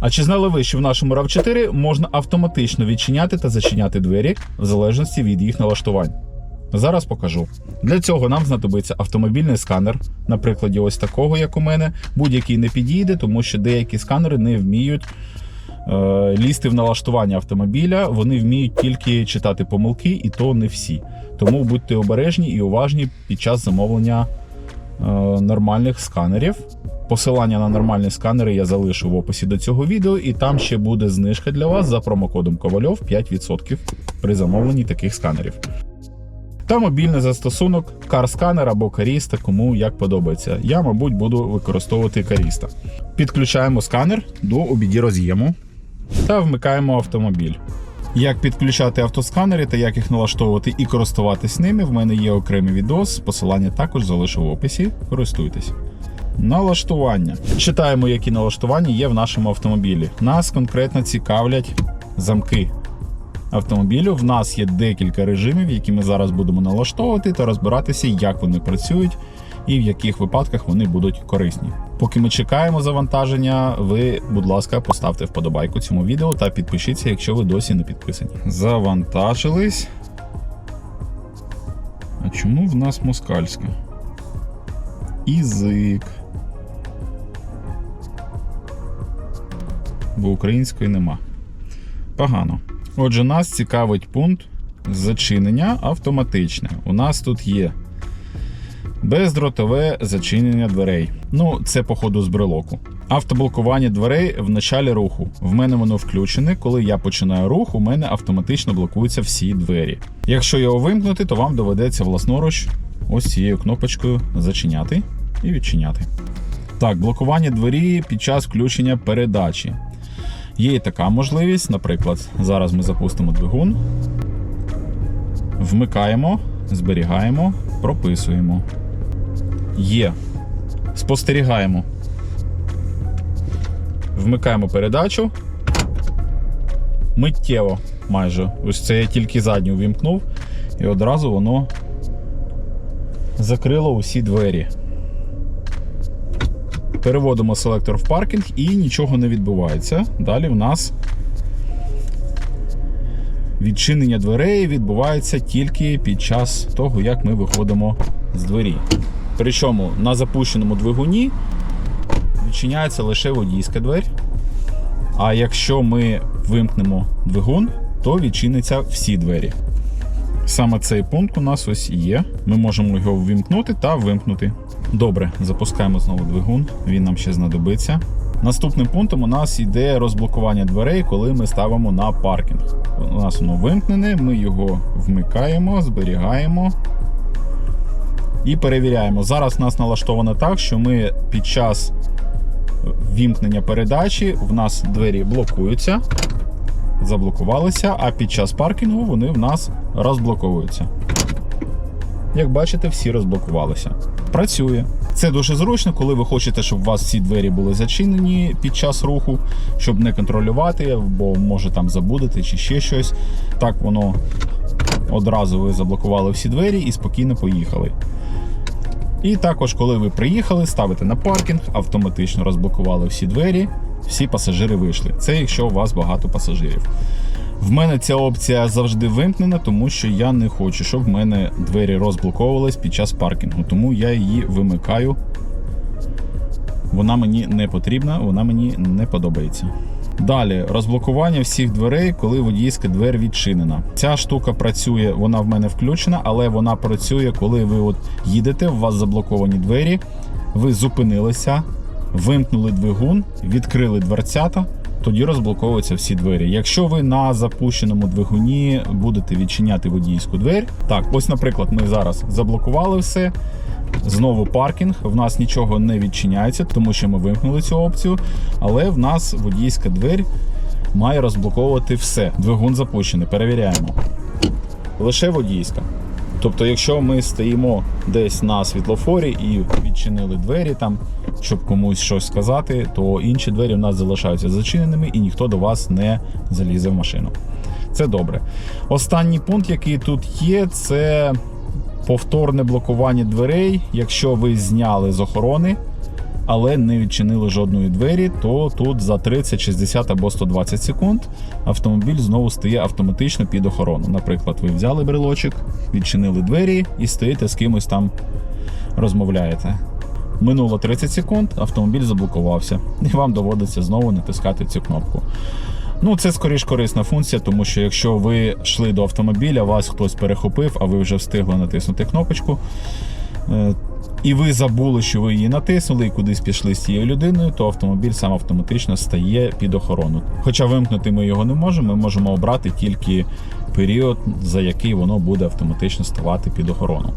А чи знали ви, що в нашому RAV4 можна автоматично відчиняти та зачиняти двері в залежності від їх налаштувань? Зараз покажу. Для цього нам знадобиться автомобільний сканер, на прикладі ось такого, як у мене. Будь-який не підійде, тому що деякі сканери не вміють е, лізти в налаштування автомобіля. Вони вміють тільки читати помилки, і то не всі. Тому будьте обережні і уважні під час замовлення нормальних сканерів. Посилання на нормальні сканери я залишу в описі до цього відео, і там ще буде знижка для вас за промокодом Ковальов 5% при замовленні таких сканерів. Та мобільний застосунок CarScanner або Carista, кому як подобається. Я, мабуть, буду використовувати Carista. Підключаємо сканер до OBD роз'єму та вмикаємо автомобіль. Як підключати автосканери та як їх налаштовувати і користуватись ними, в мене є окремий відос. Посилання також залишу в описі. Користуйтесь. Налаштування. Читаємо, які налаштування є в нашому автомобілі. Нас конкретно цікавлять замки автомобілю. В нас є декілька режимів, які ми зараз будемо налаштовувати та розбиратися, як вони працюють і в яких випадках вони будуть корисні. Поки ми чекаємо завантаження, ви, будь ласка, поставте вподобайку цьому відео та підпишіться, якщо ви досі не підписані. Завантажились. А чому в нас москальська? Ізик. Бо української нема. Погано. Отже, нас цікавить пункт зачинення автоматичне. У нас тут є бездротове зачинення дверей. Ну, це, походу, з брелоку. Автоблокування дверей в началі руху. В мене воно включене. Коли я починаю рух, у мене автоматично блокуються всі двері. Якщо його вимкнути, то вам доведеться власноруч ось цією кнопочкою зачиняти і відчиняти. Так, блокування двері під час включення передачі. Є і така можливість, наприклад, зараз ми запустимо двигун, вмикаємо, зберігаємо, прописуємо. Є. Спостерігаємо. Вмикаємо передачу. Миттєво майже. Ось це я тільки задню вімкнув, і одразу воно закрило усі двері. Переводимо селектор в паркінг і нічого не відбувається. Далі в нас відчинення дверей відбувається тільки під час того, як ми виходимо з двері. Причому на запущеному двигуні відчиняється лише водійська двері. А якщо ми вимкнемо двигун, то відчиниться всі двері. Саме цей пункт у нас ось є. Ми можемо його ввімкнути та вимкнути. Добре, запускаємо знову двигун, він нам ще знадобиться. Наступним пунктом у нас йде розблокування дверей, коли ми ставимо на паркінг. У нас воно вимкнене, ми його вмикаємо, зберігаємо і перевіряємо. Зараз у нас налаштовано так, що ми під час вімкнення передачі в нас двері блокуються, заблокувалися, а під час паркінгу вони в нас розблоковуються. Як бачите, всі розблокувалися. Працює. Це дуже зручно, коли ви хочете, щоб у вас всі двері були зачинені під час руху, щоб не контролювати, бо може там забудете чи ще щось. Так воно одразу ви заблокували всі двері і спокійно поїхали. І також, коли ви приїхали, ставите на паркінг, автоматично розблокували всі двері, всі пасажири вийшли. Це якщо у вас багато пасажирів. В мене ця опція завжди вимкнена, тому що я не хочу, щоб в мене двері розблоковувались під час паркінгу. Тому я її вимикаю. Вона мені не потрібна, вона мені не подобається. Далі розблокування всіх дверей, коли водійська двер відчинена. Ця штука працює, вона в мене включена, але вона працює, коли ви от їдете, у вас заблоковані двері, ви зупинилися, вимкнули двигун, відкрили дверцята. Тоді розблоковуються всі двері. Якщо ви на запущеному двигуні будете відчиняти водійську двері, так, ось, наприклад, ми зараз заблокували все. Знову паркінг. В нас нічого не відчиняється, тому що ми вимкнули цю опцію. Але в нас водійська двері має розблоковувати все. Двигун запущений. Перевіряємо. Лише водійська. Тобто, якщо ми стоїмо десь на світлофорі і відчинили двері там, щоб комусь щось сказати, то інші двері в нас залишаються зачиненими і ніхто до вас не залізе в машину. Це добре. Останній пункт, який тут є, це повторне блокування дверей, якщо ви зняли з охорони але не відчинили жодної двері, то тут за 30, 60 або 120 секунд автомобіль знову стає автоматично під охорону. Наприклад, ви взяли брелочок, відчинили двері і стоїте з кимось там розмовляєте. Минуло 30 секунд, автомобіль заблокувався, і вам доводиться знову натискати цю кнопку. Ну, це скоріш корисна функція, тому що якщо ви йшли до автомобіля, вас хтось перехопив, а ви вже встигли натиснути кнопочку. е, І ви забули, що ви її натиснули і кудись пішли з цією людиною, то автомобіль сам автоматично стає під охорону. Хоча вимкнути ми його не можемо, ми можемо обрати тільки період, за який воно буде автоматично ставати під охорону.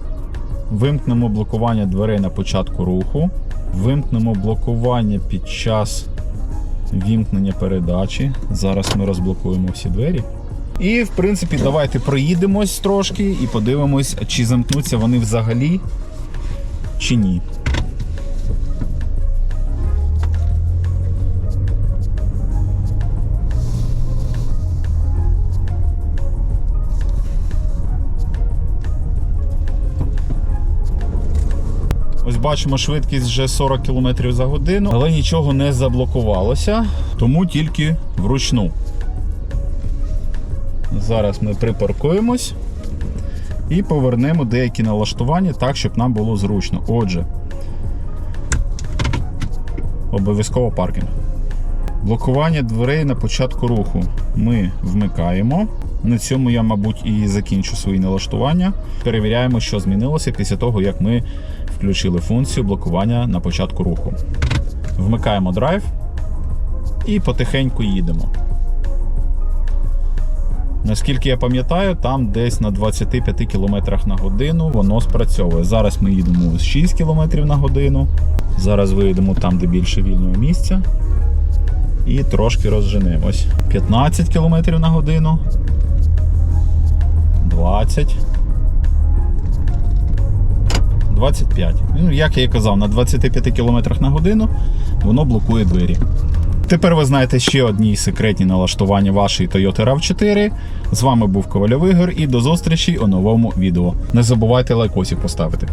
Вимкнемо блокування дверей на початку руху, вимкнемо блокування під час вімкнення передачі. Зараз ми розблокуємо всі двері. І, в принципі, давайте проїдемось трошки і подивимось, чи замкнуться вони взагалі, чи ні. Бачимо, швидкість вже 40 км за годину, але нічого не заблокувалося, тому тільки вручну. Зараз ми припаркуємось і повернемо деякі налаштування так, щоб нам було зручно. Отже, обов'язково паркінг. Блокування дверей на початку руху ми вмикаємо. На цьому я, мабуть, і закінчу свої налаштування. Перевіряємо, що змінилося після того, як ми включили функцію блокування на початку руху. Вмикаємо драйв і потихеньку їдемо. Наскільки я пам'ятаю, там десь на 25 км на годину воно спрацьовує. Зараз ми їдемо з 6 км на годину. Зараз виїдемо там, де більше вільного місця. І трошки розженемось. 15 км на годину. 20. 25. Ну, як я і казав, на 25 км на годину воно блокує двері. Тепер ви знаєте ще одні секретні налаштування вашої Toyota RAV4. З вами був Ковальов Ігор і до зустрічі у новому відео. Не забувайте лайкосик поставити.